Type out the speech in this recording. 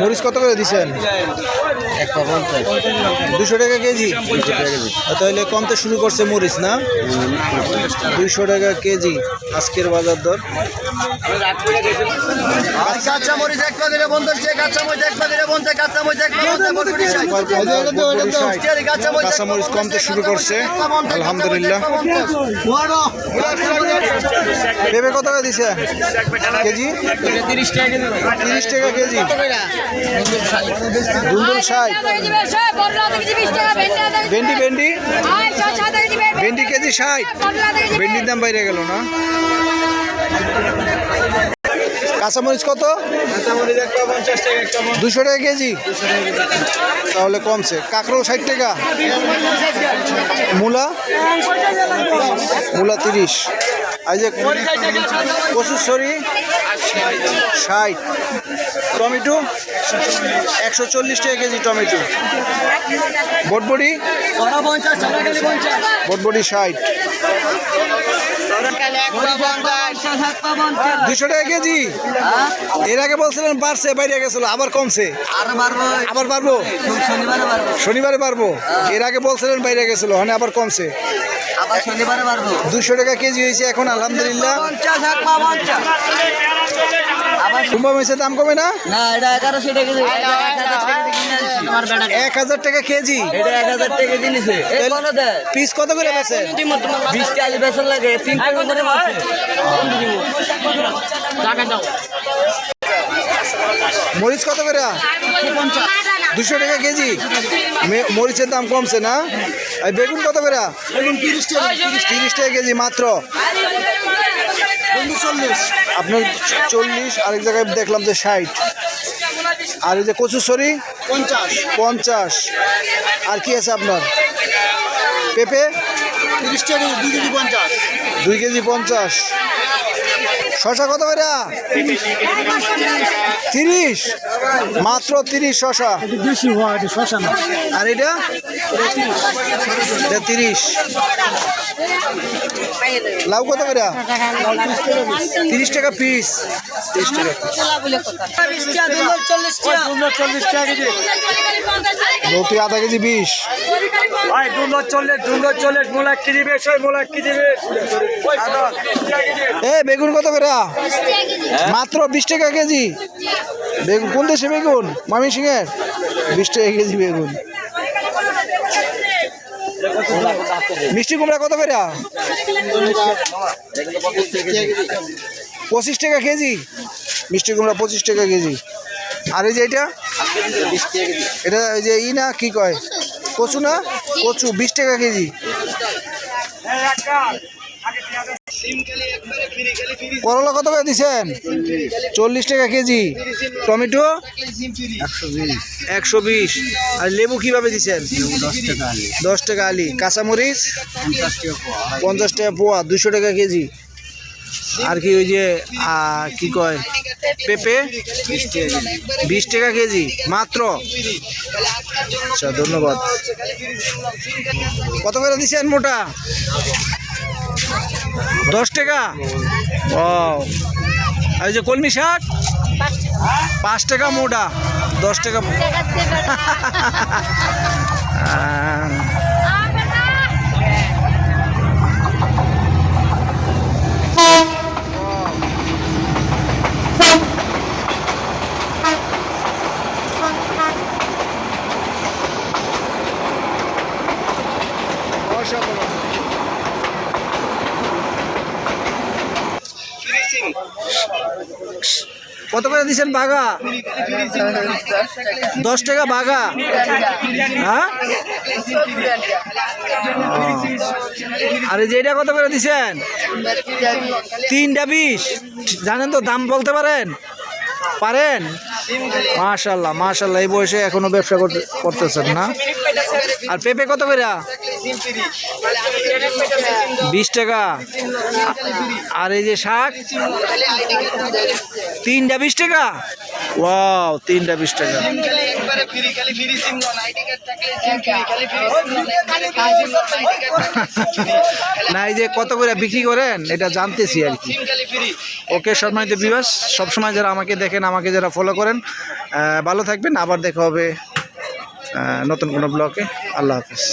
মরিচ কত করে দিচ্ছেন? দুশো টাকা কেজি? তাহলে কমতে শুরু করছে মরিচ না? দুইশো টাকা কেজি আজকের বাজার দর। কাঁচা মরিচ কাঁচামরিচ কমতে শুরু করছে। আলহামদুলিল্লাহ। পেঁপে কত করে দিছে? কেজি? তিরিশ টাকা কেজি? দুন্দুল ষাট। ভেন্ডি ভেন্ডি? ভেন্ডি কেজি ষাট। ভেন্ডির দাম বাইরে গেল না? কাঁচামরিচ কত? দুশো টাকা কেজি? তাহলে কমছে। কাঁকড়ো ষাট টাকা। মূলা? মূলা তিরিশ। আর যে কচুর সরি ষাট। টমেটো। একশো চল্লিশ টাকা কেজি টমেটো। বটবড়ি। বটবড়ি ষাট। দুশো টাকা কেজি। এর আগে বলছিলেন বাড়ছে বাইরে গেছিল আবার কমছে। আবার পারব শনিবারে পারব এর আগে বলছিলেন বাইরে গেছিল মানে আবার কমছে। দুশো টাকা কেজি হয়েছে এখন আলহামদুলিল্লাহ। দাম কমে না? না এটা এগারোশো টাকা এক হাজার টাকা কেজি এটা এক হাজার টাকা পিস কত করে বেছে বিশ চালি বেসন লাগে তিন টাকা করে মরিচ কত করে? দুশো টাকা কেজি। মরিচের দাম কমছে না? আর বেগুন কত করে? তিরিশ টাকা কেজি মাত্র। আপনার চল্লিশ আরেক জায়গায় দেখলাম যে ষাট। আর এই যে কচুসরি পঞ্চাশ। পঞ্চাশ। আর কি আছে আপনার? পেঁপে? তিরিশ টাকা দুই কেজি পঞ্চাশ। দুই কেজি পঞ্চাশ। শশা কত করে? তিরিশ? মাত্র তিরিশ শশা। বেশি হয় এটা শশা না। আর এটা? এটা তিরিশ। লাউ কত করে? তিরিশ টাকা পিস। তিরিশ টাকা লৌটি আধা কেজি বিশ। ভাই দুটো চল্লিশ দুটো চল্লিশ মোলা কেজি বেশ হয় মোলা কেজি বেশ এ বেগুন কত করে? মাত্র বিশ টাকা কেজি? বেগুন কোন দেশে বেগুন? মামি সিংয়ের বিশ টাকা কেজি বেগুন। মিষ্টি কুমড়া কত করে? পঁচিশ টাকা কেজি। মিষ্টি কুমড়া পঁচিশ টাকা কেজি। আর এই যে এটা? এটা এই যে ই না কি কয়? কচু না? কচু, বিশ টাকা কেজি। করলা কত করে দিচ্ছেন চল্লিশ টাকা কেজি। টমেটো? একশো বিশ। আর লেবু কীভাবে দিচ্ছেন দশ টাকা আলি। কাঁচামরিচ? পঞ্চাশ টাকা পোয়া। দুশো টাকা কেজি। আর কি ওই যে কি কয়? পেঁপে বিশ টাকা। কেজি মাত্র। আচ্ছা ধন্যবাদ। কত করে দিচ্ছেন মোটা? দশ টাকা? ও আর যে কলমি শাক? পাঁচ টাকা মোটা। দশ টাকা। কত করে দিচ্ছেন বাঘা? দশ টাকা বাঘা। হ্যাঁ। আর এই যে এটা কত করে দিচ্ছেন তিনটা বিশ। জানেন তো, দাম বলতে পারেন? পারেন? মাশাল্লাহ মাশাল্লাহ, এই বয়সে এখনও ব্যবসা করতে করতেছেন না? আর পেঁপে কত করে? বিশ টাকা। আর এই যে শাক? তিনটা বিশ টাকা? ওয়াও তিনটা বিশ টাকা। না এই যে কত করে বিক্রি করেন? এটা জানতেছি আর কি। ওকে সম্মানিত বিবাস সবসময় যারা আমাকে দেখেন আমাকে যারা ফলো করেন ভালো থাকবেন। আবার দেখা হবে নতুন কোনো ব্লকে আল্লাহ হাফিজ।